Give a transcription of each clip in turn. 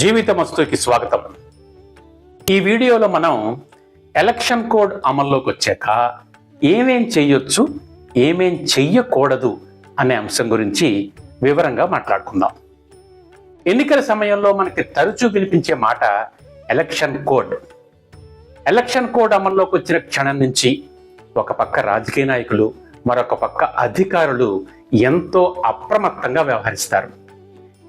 జీవితమస్తుకి స్వాగతం. ఈ వీడియోలో మనం ఎలక్షన్ కోడ్ అమల్లోకి వచ్చాక ఏమేం చెయ్యొచ్చు ఏమేం చెయ్యకూడదు అనే అంశం గురించి వివరంగా మాట్లాడుకుందాం. ఎన్నికల సమయంలో మనకి తరచూ వినిపించే మాట ఎలక్షన్ కోడ్. ఎలక్షన్ కోడ్ అమల్లోకి వచ్చిన క్షణం నుంచి ఒక పక్క రాజకీయ నాయకులు మరొక పక్క అధికారులు ఎంతో అప్రమత్తంగా వ్యవహరిస్తారు.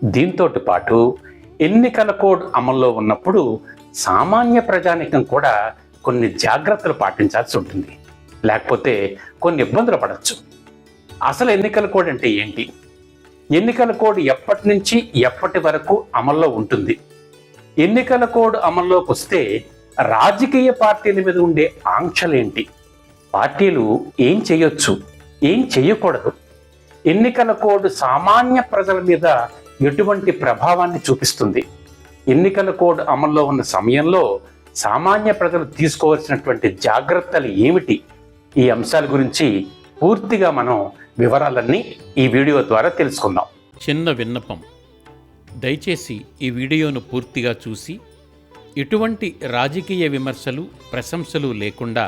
దీంతో పాటు ఎన్నికల కోడ్ అమల్లో ఉన్నప్పుడు సామాన్య ప్రజానికం కూడా కొన్ని జాగ్రత్తలు పాటించాల్సి ఉంటుంది. లేకపోతే కొన్ని ఇబ్బందులు పడవచ్చు అసలు ఎన్నికల కోడ్ అంటే ఏంటి? ఎన్నికల కోడ్ ఎప్పటి నుంచి ఎప్పటి వరకు అమల్లో ఉంటుంది? ఎన్నికల కోడ్ అమల్లోకి వస్తే రాజకీయ పార్టీల మీద ఉండే ఆంక్షలేంటి పార్టీలు ఏం చేయొచ్చు? ఏం చేయకూడదు? ఎన్నికల కోడ్ సామాన్య ప్రజల మీద ఎటువంటి ప్రభావాన్ని చూపిస్తుంది? ఎన్నికల కోడ్ అమల్లో ఉన్న సమయంలో సామాన్య ప్రజలు తీసుకోవాల్సినటువంటి జాగ్రత్తలు ఏమిటి? ఈ అంశాల గురించి పూర్తిగా మనం వివరాలన్నీ ఈ వీడియో ద్వారా తెలుసుకుందాం. చిన్న విన్నపం. దయచేసి ఈ వీడియోను పూర్తిగా చూసి ఎటువంటి రాజకీయ విమర్శలు ప్రశంసలు లేకుండా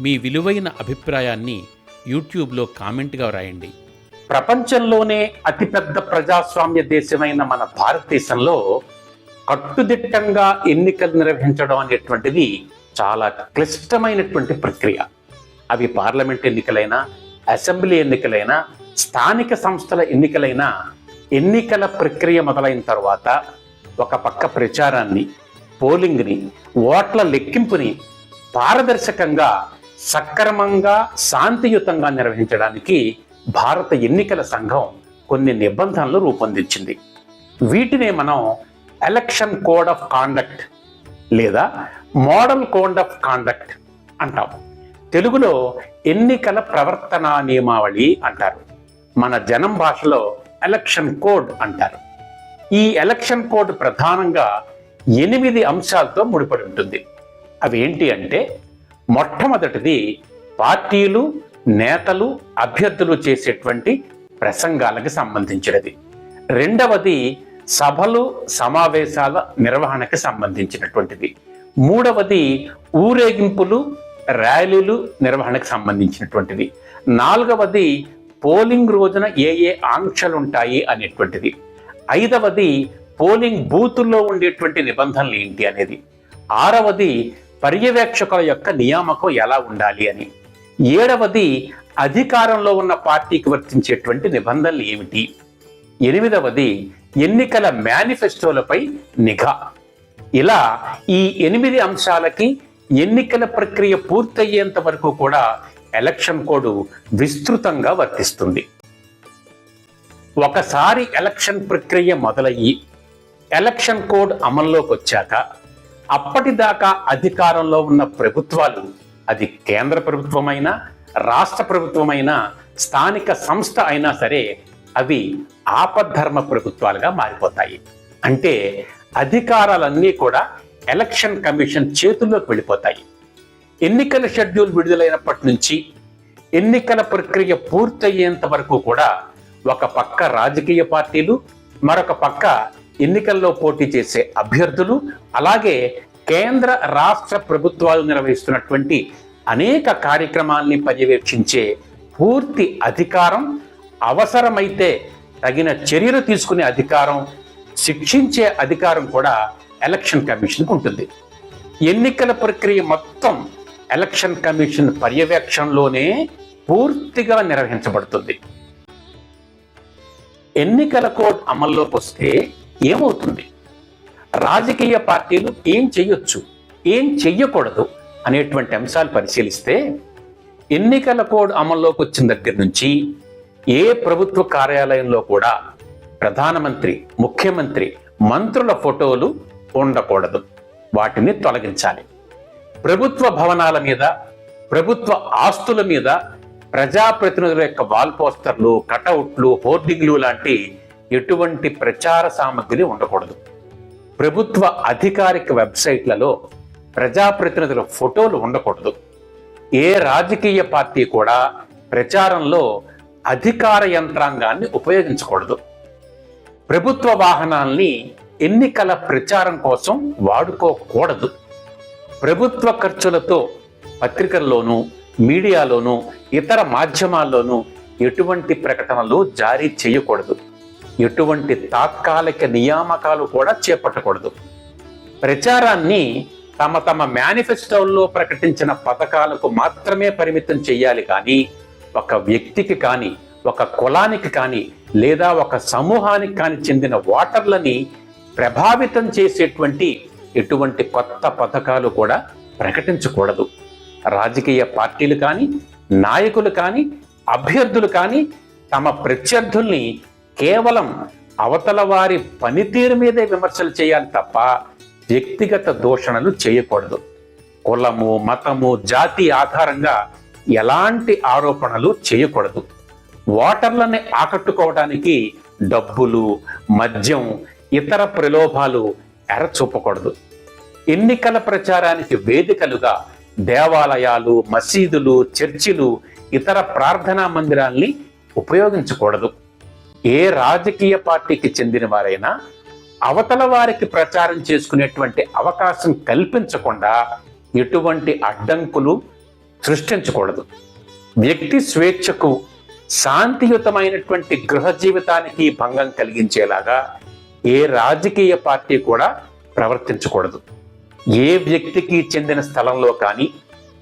మీ విలువైన అభిప్రాయాన్ని యూట్యూబ్లో కామెంట్గా వ్రాయండి ప్రపంచంలోనే అతిపెద్ద ప్రజాస్వామ్య దేశమైన మన భారతదేశంలో కట్టుదిట్టంగా ఎన్నికలు నిర్వహించడం అనేటువంటిది చాలా క్లిష్టమైనటువంటి ప్రక్రియ. అవి పార్లమెంట్ ఎన్నికలైనా అసెంబ్లీ ఎన్నికలైనా స్థానిక సంస్థల ఎన్నికలైనా ఎన్నికల ప్రక్రియ మొదలైన తర్వాత ఒక పక్క ప్రచారాన్ని పోలింగ్ని ఓట్ల లెక్కింపుని పారదర్శకంగా సక్రమంగా శాంతియుతంగా నిర్వహించడానికి భారత ఎన్నికల సంఘం కొన్ని నిబంధనలు రూపొందించింది. వీటినే మనం ఎలక్షన్ కోడ్ ఆఫ్ కాండక్ట్ లేదా మోడల్ కోడ్ ఆఫ్ కాండక్ట్ అంటాం. తెలుగులో ఎన్నికల ప్రవర్తనా నియమావళి అంటారు. మన జనం భాషలో ఎలక్షన్ కోడ్ అంటారు. ఈ ఎలక్షన్ కోడ్ ప్రధానంగా ఎనిమిది అంశాలతో ముడిపడి ఉంటుంది. అవి ఏంటి అంటే మొట్టమొదటిది పార్టీలు నేతలు అభ్యర్థులు చేసేటువంటి ప్రసంగాలకు సంబంధించినది. రెండవది సభలు సమావేశాల నిర్వహణకు సంబంధించినటువంటిది. మూడవది ఊరేగింపులు ర్యాలీలు నిర్వహణకు సంబంధించినటువంటిది. నాలుగవది పోలింగ్ రోజున ఏ ఏ ఆంక్షలు ఉంటాయి అనేటువంటిది. ఐదవది పోలింగ్ బూతుల్లో ఉండేటువంటి నిబంధనలు ఏంటి అనేది. ఆరవది పర్యవేక్షకుల యొక్క నియామకం ఎలా ఉండాలి అని. ఏడవది అధికారంలో ఉన్న పార్టీకి వర్తించేటువంటి నిబంధనలు ఏమిటి? ఎనిమిదవది ఎన్నికల మేనిఫెస్టోలపై నిఘా. ఇలా ఈ ఎనిమిది అంశాలకి ఎన్నికల ప్రక్రియ పూర్తయ్యేంత వరకు కూడా ఎలక్షన్ కోడ్ విస్తృతంగా వర్తిస్తుంది. ఒకసారి ఎలక్షన్ ప్రక్రియ మొదలయ్యి ఎలక్షన్ కోడ్ అమల్లోకి వచ్చాక అప్పటిదాకా అధికారంలో ఉన్న ప్రభుత్వాలు అది కేంద్ర ప్రభుత్వమైనా రాష్ట్ర ప్రభుత్వమైనా స్థానిక సంస్థ అయినా సరే అవి ఆపద్ధర్మ ప్రభుత్వాలుగా మారిపోతాయి. అంటే అధికారాలన్నీ కూడా ఎలక్షన్ కమిషన్ చేతుల్లోకి వెళ్ళిపోతాయి. ఎన్నికల షెడ్యూల్ విడుదలైనప్పటి నుంచి ఎన్నికల ప్రక్రియ పూర్తయ్యేంత వరకు కూడా ఒక పక్క రాజకీయ పార్టీలు మరొక పక్క ఎన్నికల్లో పోటీ చేసే అభ్యర్థులు అలాగే కేంద్ర రాష్ట్ర ప్రభుత్వాలు నిర్వహిస్తున్నటువంటి అనేక కార్యక్రమాల్ని పర్యవేక్షించే పూర్తి అధికారం అవసరమైతే తగిన చర్యలు తీసుకునే అధికారం శిక్షించే అధికారం కూడా ఎలక్షన్ కమిషన్కి ఉంటుంది. ఎన్నికల ప్రక్రియ మొత్తం ఎలక్షన్ కమిషన్ పర్యవేక్షణలోనే పూర్తిగా నిర్వహించబడుతుంది. ఎన్నికల కోడ్ అమల్లోకి వస్తే ఏమవుతుంది? రాజకీయ పార్టీలు ఏం చెయ్యొచ్చు ఏం చెయ్యకూడదు అనేటువంటి అంశాలు పరిశీలిస్తే ఎన్నికల కోడ్ అమల్లోకి వచ్చిన దగ్గర నుంచి ఏ ప్రభుత్వ కార్యాలయంలో కూడా ప్రధానమంత్రి ముఖ్యమంత్రి మంత్రుల ఫోటోలు ఉండకూడదు. వాటిని తొలగించాలి. ప్రభుత్వ భవనాల మీద ప్రభుత్వ ఆస్తుల మీద ప్రజాప్రతినిధుల యొక్క వాల్ పోస్టర్లు కటౌట్లు హోర్డింగ్లు లాంటి ఎటువంటి ప్రచార సామగ్రి ఉండకూడదు. ప్రభుత్వ అధికారిక వెబ్సైట్లలో ప్రజాప్రతినిధుల ఫోటోలు ఉండకూడదు. ఏ రాజకీయ పార్టీ కూడా ప్రచారంలో అధికార యంత్రాంగాన్ని ఉపయోగించకూడదు. ప్రభుత్వ వాహనాల్ని ఎన్నికల ప్రచారం కోసం వాడుకోకూడదు. ప్రభుత్వ ఖర్చులతో పత్రికల్లోనూ మీడియాలోనూ ఇతర మాధ్యమాల్లోనూ ఎటువంటి ప్రకటనలు జారీ చేయకూడదు. ఎటువంటి తాత్కాలిక నియామకాలు కూడా చేపట్టకూడదు. ప్రచారాన్ని తమ తమ మేనిఫెస్టోల్లో ప్రకటించిన పథకాలకు మాత్రమే పరిమితం చేయాలి కానీ ఒక వ్యక్తికి కానీ ఒక కులానికి కానీ లేదా ఒక సమూహానికి కానీ చెందిన ఓటర్లని ప్రభావితం చేసేటువంటి ఎటువంటి కొత్త పథకాలు కూడా ప్రకటించకూడదు. రాజకీయ పార్టీలు కానీ నాయకులు కానీ అభ్యర్థులు కానీ తమ ప్రత్యర్థుల్ని కేవలం అవతల వారి పనితీరు మీదే విమర్శలు చేయాలి తప్ప వ్యక్తిగత దూషణలు చేయకూడదు. కులము మతము జాతి ఆధారంగా ఎలాంటి ఆరోపణలు చేయకూడదు. ఓటర్లని ఆకట్టుకోవడానికి డబ్బులు మద్యం ఇతర ప్రలోభాలు ఎరచూపకూడదు. ఎన్నికల ప్రచారానికి వేదికలుగా దేవాలయాలు మసీదులు చర్చిలు ఇతర ప్రార్థనా మందిరాల్ని ఉపయోగించకూడదు. ఏ రాజకీయ పార్టీకి చెందిన వారైనా అవతల వారికి ప్రచారం చేసుకునేటువంటి అవకాశం కల్పించకుండా ఎటువంటి అడ్డంకులు సృష్టించకూడదు. వ్యక్తి స్వేచ్ఛకు శాంతియుతమైనటువంటి గృహ జీవితానికి భంగం కలిగించేలాగా ఏ రాజకీయ పార్టీ కూడా ప్రవర్తించకూడదు. ఏ వ్యక్తికి చెందిన స్థలంలో కానీ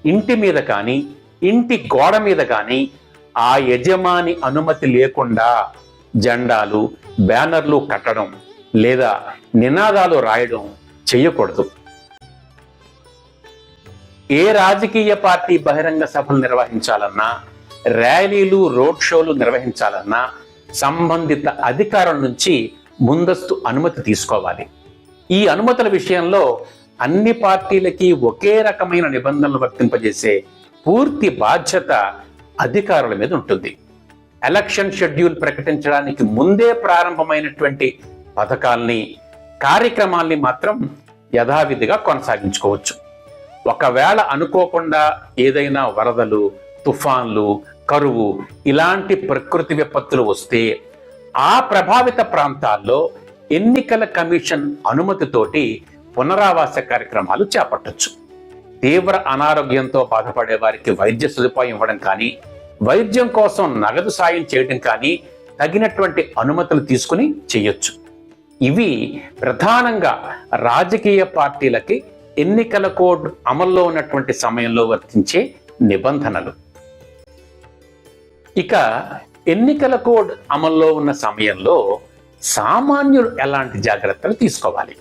ఇంటి మీద కానీ ఇంటి గోడ మీద కానీ ఆ యజమాని అనుమతి లేకుండా జెండాలు బ్యానర్లు కట్టడం లేదా నినాదాలు రాయడం చేయకూడదు. ఏ రాజకీయ పార్టీ బహిరంగ సభలు నిర్వహించాలన్నా ర్యాలీలు రోడ్ షోలు నిర్వహించాలన్నా సంబంధిత అధికారం నుంచి ముందస్తు అనుమతి తీసుకోవాలి. ఈ అనుమతుల విషయంలో అన్ని పార్టీలకి ఒకే రకమైన నిబంధనలు వర్తింపజేసే పూర్తి బాధ్యత అధికారుల మీద ఉంటుంది. ఎలక్షన్ షెడ్యూల్ ప్రకటించడానికి ముందే ప్రారంభమైనటువంటి పథకాల్ని కార్యక్రమాల్ని మాత్రం యథావిధిగా కొనసాగించుకోవచ్చు. ఒకవేళ అనుకోకుండా ఏదైనా వరదలు తుఫాన్లు కరువు ఇలాంటి ప్రకృతి విపత్తులు వస్తే ఆ ప్రభావిత ప్రాంతాల్లో ఎన్నికల కమిషన్ అనుమతితోటి పునరావాస కార్యక్రమాలు చేపట్టొచ్చు. తీవ్ర అనారోగ్యంతో బాధపడే వారికి వైద్య సదుపాయం ఇవ్వడం కానీ వైద్యం కోసం నగదు సాయం చేయడం కానీ తగినటువంటి అనుమతులు తీసుకుని చేయొచ్చు. ఇవి ప్రధానంగా రాజకీయ పార్టీలకి ఎన్నికల కోడ్ అమల్లో ఉన్నటువంటి సమయంలో వర్తించే నిబంధనలు. ఇక ఎన్నికల కోడ్ అమల్లో ఉన్న సమయంలో సామాన్యులు ఎలాంటి జాగ్రత్తలు తీసుకోవాలి?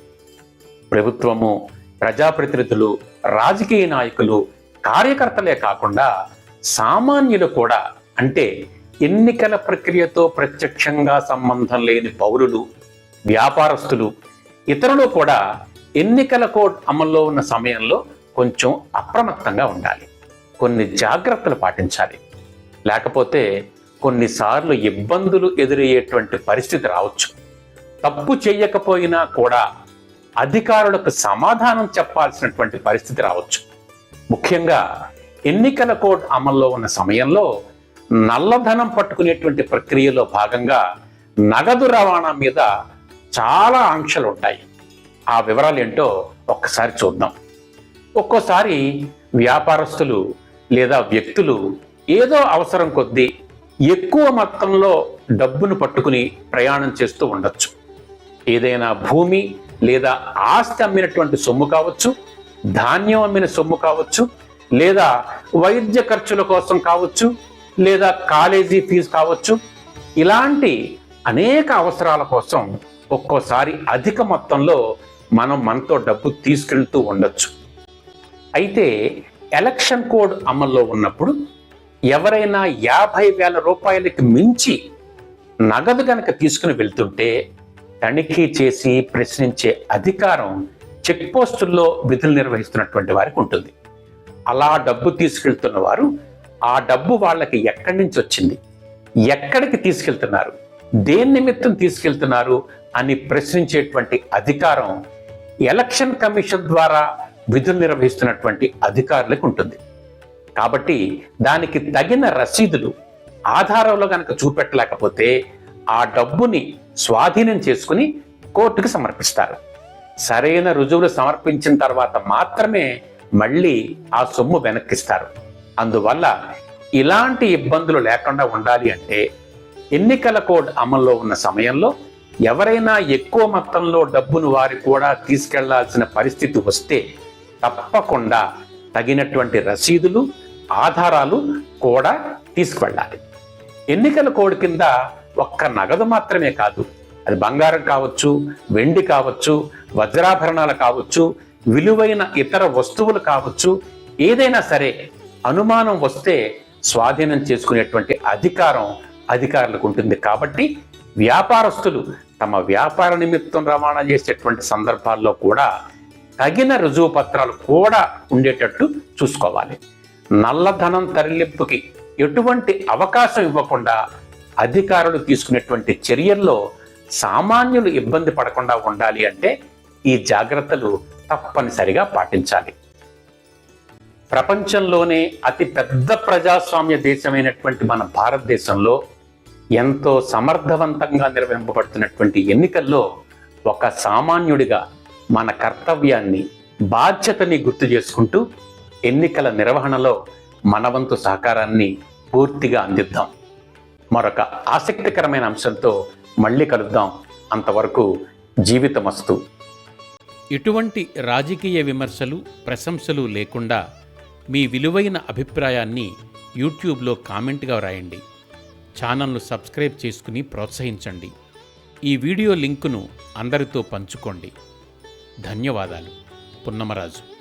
ప్రభుత్వము ప్రజాప్రతినిధులు రాజకీయ నాయకులు కార్యకర్తలే కాకుండా సామాన్యులు కూడా అంటే ఎన్నికల ప్రక్రియతో ప్రత్యక్షంగా సంబంధం లేని పౌరులు వ్యాపారస్తులు ఇతరులు కూడా ఎన్నికల కోడ్ అమల్లో ఉన్న సమయంలో కొంచెం అప్రమత్తంగా ఉండాలి. కొన్ని జాగ్రత్తలు పాటించాలి. లేకపోతే కొన్నిసార్లు ఇబ్బందులు ఎదురయ్యేటువంటి పరిస్థితి రావచ్చు. తప్పు చేయకపోయినా కూడా అధికారులకు సమాధానం చెప్పాల్సినటువంటి పరిస్థితి రావచ్చు. ముఖ్యంగా ఎన్నికల కోడ్ అమల్లో ఉన్న సమయంలో నల్లధనం పట్టుకునేటువంటి ప్రక్రియలో భాగంగా నగదు రవాణా మీద చాలా ఆంక్షలు ఉంటాయి. ఆ వివరాలు ఏంటో ఒక్కసారి చూద్దాం. ఒక్కోసారి వ్యాపారస్తులు లేదా వ్యక్తులు ఏదో అవసరం కొద్దీ ఎక్కువ మొత్తంలో డబ్బును పట్టుకుని ప్రయాణం చేస్తూ ఉండొచ్చు. ఏదైనా భూమి లేదా ఆస్తి అమ్మినటువంటి సొమ్ము కావచ్చు ధాన్యం అమ్మిన సొమ్ము కావచ్చు లేదా వైద్య ఖర్చుల కోసం కావచ్చు లేదా కాలేజీ ఫీజు కావచ్చు ఇలాంటి అనేక అవసరాల కోసం ఒక్కోసారి అధిక మొత్తంలో మనం మనతో డబ్బు తీసుకెళ్తూ ఉండొచ్చు. అయితే ఎలక్షన్ కోడ్ అమల్లో ఉన్నప్పుడు ఎవరైనా యాభై వేల రూపాయలకి మించి నగదు గనక తీసుకుని వెళ్తుంటే తనిఖీ చేసి ప్రశ్నించే అధికారం చెక్ పోస్టుల్లో విధులు నిర్వహిస్తున్నటువంటి వారికి ఉంటుంది. అలా డబ్బు తీసుకెళ్తున్న వారు ఆ డబ్బు వాళ్ళకి ఎక్కడి నుంచి వచ్చింది? ఎక్కడికి తీసుకెళ్తున్నారు? దేని నిమిత్తం తీసుకెళ్తున్నారు? అని ప్రశ్నించేటువంటి అధికారం ఎలక్షన్ కమిషన్ ద్వారా విధులు నిర్వహిస్తున్నటువంటి అధికారులకు ఉంటుంది. కాబట్టి దానికి తగిన రసీదులు ఆధారంలో కనుక చూపెట్టలేకపోతే ఆ డబ్బుని స్వాధీనం చేసుకుని కోర్టుకు సమర్పిస్తారు. సరైన రుజువులు సమర్పించిన తర్వాత మాత్రమే మళ్ళీ ఆ సొమ్ము వెనక్కిస్తారు. అందువల్ల ఇలాంటి ఇబ్బందులు లేకుండా ఉండాలి అంటే ఎన్నికల కోడ్ అమల్లో ఉన్న సమయంలో ఎవరైనా ఎక్కువ మొత్తంలో డబ్బును వారి కూడా తీసుకెళ్ళాల్సిన పరిస్థితి వస్తే తప్పకుండా తగినటువంటి రసీదులు ఆధారాలు కూడా తీసుకువెళ్ళాలి ఎన్నికల కోడ్ కింద ఒక్క నగదు మాత్రమే కాదు అది బంగారం కావచ్చు వెండి కావచ్చు వజ్రాభరణాలు కావచ్చు విలువైన ఇతర వస్తువులు కావచ్చు ఏదైనా సరే అనుమానం వస్తే స్వాధీనం చేసుకునేటువంటి అధికారం అధికారులకు ఉంటుంది. కాబట్టి వ్యాపారస్తులు తమ వ్యాపార నిమిత్తం రవాణా చేసేటువంటి సందర్భాల్లో కూడా తగిన రుజువు పత్రాలు కూడా ఉండేటట్టు చూసుకోవాలి. నల్లధనం తరలింపుకి ఎటువంటి అవకాశం ఇవ్వకుండా అధికారులు తీసుకునేటువంటి చర్యల్లో సామాన్యులు ఇబ్బంది పడకుండా ఉండాలి అంటే ఈ జాగ్రత్తలు తప్పనిసరిగా పాటించాలి. ప్రపంచంలోనే అతి పెద్ద ప్రజాస్వామ్య దేశమైనటువంటి మన భారతదేశంలో ఎంతో సమర్థవంతంగా నిర్వహింపబడుతున్నటువంటి ఎన్నికల్లో ఒక సామాన్యుడిగా మన కర్తవ్యాన్ని బాధ్యతని గుర్తు చేసుకుంటూ ఎన్నికల నిర్వహణలో మనవంతు సహకారాన్ని పూర్తిగా అందిద్దాం. మరొక ఆసక్తికరమైన అంశంతో మళ్ళీ కలుద్దాం. అంతవరకు జీవితమస్తు. ఇటువంటి రాజకీయ విమర్శలు ప్రశంసలు లేకుండా మీ విలువైన అభిప్రాయాన్ని యూట్యూబ్లో కామెంట్గా వ్రాయండి. ఛానల్ను సబ్స్క్రైబ్ చేసుకుని ప్రోత్సహించండి. ఈ వీడియో లింకును అందరితో పంచుకోండి. ధన్యవాదాలు. పున్నమరాజు.